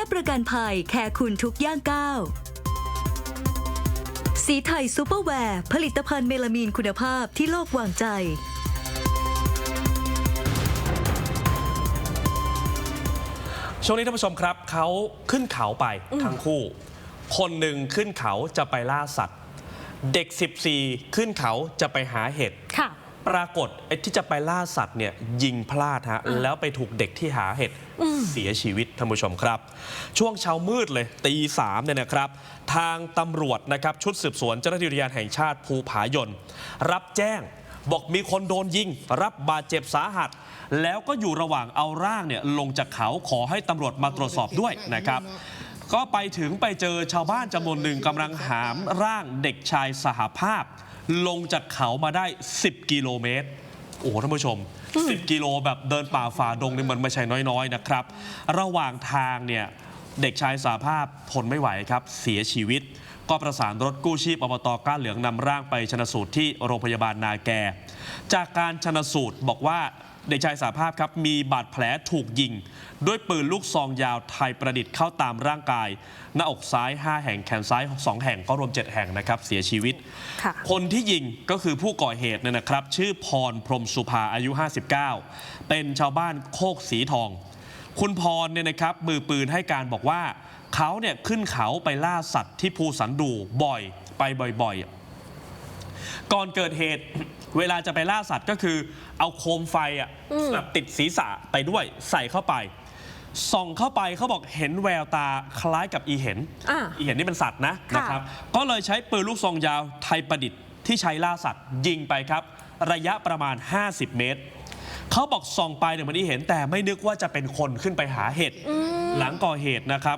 กันภัยแคร์คุณทุกย่างก้าวสีไทยซูเปอร์แวร์ ผลิตภัณฑ์เมลามีนคุณภาพที่โลกวางใจ ช่วงนี้ท่านผู้ชมครับ เขาขึ้นเขาไปทั้งคู่ คนหนึ่งขึ้นเขาจะไปล่าสัตว์ เด็ก 14 ขึ้นเขาจะไปหาเห็ดค่ะ ปรากฏไอ้ที่จะไปล่าสัตว์เนี่ยยิงพลาดฮะแล้วไปถูกเด็กที่หาเห็ดเสียชีวิตท่านผู้ชมครับ ช่วงเช้ามืดเลยตีสามเนี่ยนะครับ ทางตำรวจนะครับชุดสืบสวนเจ้าหน้าที่อุทยานแห่งชาติภูผายนรับแจ้งบอกมีคนโดนยิง รับบาดเจ็บสาหัส แล้วก็อยู่ระหว่างเอาร่างเนี่ยลงจากเขาขอให้ตำรวจมาตรวจสอบด้วยนะครับ ก็ไปถึงไปเจอชาวบ้านจำนวนหนึ่งกำลังหามร่างเด็กชายสหภาพ ลงจากเขามาได้ 10 กิโลเมตร โอ้โหท่านผู้ชม 10 กิโลแบบเดินป่าฝ่าดงนี่มันไม่ใช่น้อยๆนะครับ ระหว่างทางเนี่ยเด็กชายสหภาพทนไม่ไหวครับ เสียชีวิต ก็ประสานรถกู้ชีพอบตก้านเหลืองนำร่างไปชนสูตรที่โรงพยาบาลนาแก จากการชนสูตรบอกว่า เด็กชายสาภาพครับมีบาดแผลถูกยิง ด้วยปืนลูกซองยาวไทยประดิษฐ์เข้าตามร่างกาย หน้าอกซ้าย 5 แห่งแขนซ้าย 2 แห่งก็รวม 7 แห่งนะครับเสียชีวิตค่ะคนที่ยิงก็คือผู้ก่อเหตุเนี่ยนะครับ ชื่อพรพรหมสุภาอายุ 59 เป็นชาวบ้านโคกสีทอง คุณพรเนี่ยนะครับมือปืนให้การบอกว่าเขาเนี่ยขึ้นเขาไปล่าสัตว์ที่ภูสันดูบ่อยไปบ่อย ๆ ก่อนเกิดเหตุ เวลาจะไปล่าสัตว์ก็คือ เอาโคมไฟอะแบบติดศีรษะไปด้วยใส่เข้าไป ส่องเข้าไปเขาบอกเห็นแววตาคล้ายกับอีเห็น อ่าอีเห็นนี่เป็นสัตว์นะค่ะ นะครับ ก็เลยใช้ปืนลูกซองยาวไทยประดิษฐ์ที่ใช้ล่าสัตว์ยิงไปครับ ระยะประมาณ 50 เมตร เขาบอกส่องไปเนี่ยมันอีเห็นแต่ไม่นึกว่าจะเป็นคนขึ้นไปหาเห็ดหลังก่อเหตุนะครับ